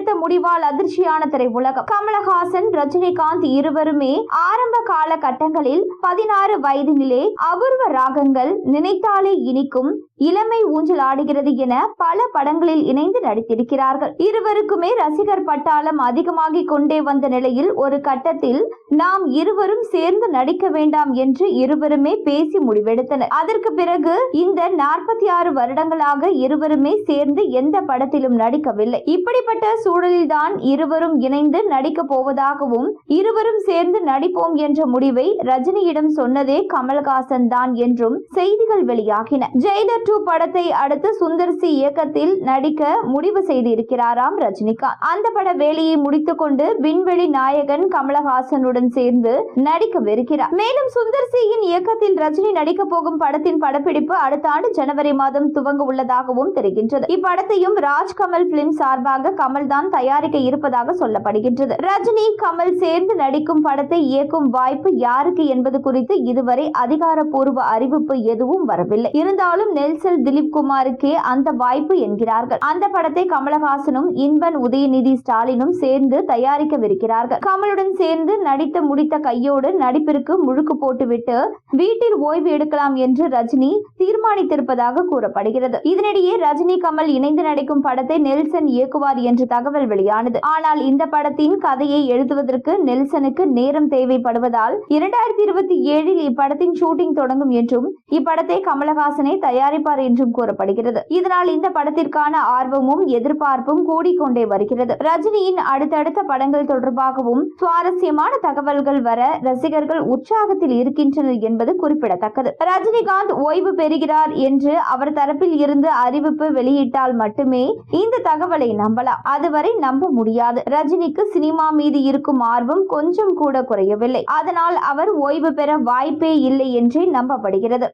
எடுத்த முடிவால் அதிர்ச்சியான திரையுலகம். கமலஹாசன் ரஜினிகாந்த் இருவருமே ஆரம்ப கால கட்டங்களில் பதினாறு வயதினிலே அபூர்வ ராகங்கள் நினைத்தாலே இனிக்கும் இளமை ஊஞ்சல் ஆடுகிறது என பல படங்களில் இணைந்து நடித்திருக்கிறார்கள். இருவருக்குமே ரசிகர் பட்டாளம் அதிகமாகிக் கொண்டே வந்த நிலையில் ஒரு கட்டத்தில் நாம் இருவரும் சேர்ந்து நடிக்க வேண்டாம் என்று இருவருமே பேசி முடிவெடுத்தனர். அதற்கு பிறகு இந்த நாற்பத்தி ஆறு வருடங்களாக இருவருமே சேர்ந்து எந்த படத்திலும் நடிக்கவில்லை. இப்படிப்பட்ட சூழலில்தான் இருவரும் இணைந்து நடிக்க போவதாகவும் இருவரும் சேர்ந்து நடிப்போம் என்ற முடிவை ரஜினியிடம் சொன்னதே கமல்ஹாசன் தான் என்றும் செய்திகள் வெளியாகின. ஜெயிலர் டூ படத்தை அடுத்து சுந்தர் சி இயக்கத்தில் நடிக்க முடிவு செய்திருக்கிறாராம் ரஜினிகாந்த். அந்த பட வேலையை முடித்துக்கொண்டு விண்வெளி நாயகன் கமலஹாசனுடன் சேர்ந்து நடிக்கவிருக்கிறார் மேலும் சுந்தர் சியின் இயக்கத்தில் ரஜினி நடிக்க போகும் படத்தின் படப்பிடிப்பு அடுத்த ஆண்டு ஜனவரி மாதம் துவங்க உள்ளதாகவும் தெரிகின்றது. இப்படத்தையும் ராஜ் கமல் பிலிம் சார்பாக கமல் தான் தயாரிக்க இருப்பதாக சொல்லப்படுகின்றது. ரஜினி கமல் சேர்ந்து நடிக்கும் படத்தை இயக்கும் வாய்ப்பு யாருக்கு என்பது குறித்து இதுவரை அதிகாரப்பூர்வ அறிவிப்பு எதுவும் வரவில்லை. இருந்தாலும் நெல்சல் திலீப் குமாருக்கே அந்த வாய்ப்பு என்கிறார்கள். அந்த படத்தை கமலஹாசனும் இன்பன் உதயநிதி ஸ்டாலினும் சேர்ந்து தயாரிக்கவிருக்கிறார்கள். கமலுடன் சேர்ந்து நடித்து முடித்த கையோடு நடிப்பிற்கு முழுக்கு போட்டுவிட்டு வீட்டில் ஓய்வு எடுக்கலாம் என்று ரஜினி தீர்மானித்திருப்பதாக கூறப்படுகிறது. இதனிடையே ரஜினி கமல் இணைந்து நடிக்கும் படத்தை நெல்சன் இயக்குவார் என்று தகவல் வெளியானது. ஆனால் இந்த படத்தின் கதையை எழுதுவதற்கு நெல்சனுக்கு நேரம் தேவைப்படுவதால் இரண்டாயிரத்தி இருபத்தி ஏழில் இப்படத்தின் ஷூட்டிங் தொடங்கும் என்றும் இப்படத்தை கமலஹாசனே தயாரிப்பார் என்றும் கூறப்படுகிறது. இதனால் இந்த படத்திற்கான ஆர்வமும் எதிர்பார்ப்பும் கூடிக்கொண்டே வருகிறது. ரஜினியின் அடுத்தடுத்த படங்கள் தொடர்பாகவும் சுவாரஸ்யமான தகவல்கள் வர ரசிகர்கள் உற்சாகத்தில் இருக்கின்றனர் என்பது குறிப்பிடத்தக்கது. ரஜினிகாந்த் ஓய்வு பெறுகிறார் என்று அவர் தரப்பில் இருந்து அறிவிப்பு வெளியிட்டால் மட்டுமே இந்த தகவலை நம்பலாம். அதுவரை நம்ப முடியாது. ரஜினிக்கு சினிமா மீது இருக்கும் ஆர்வம் கொஞ்சம் கூட குறையவில்லை. அதனால் அவர் ஓய்வு பெற வாய்ப்பே இல்லை என்றே நம்பப்படுகிறது.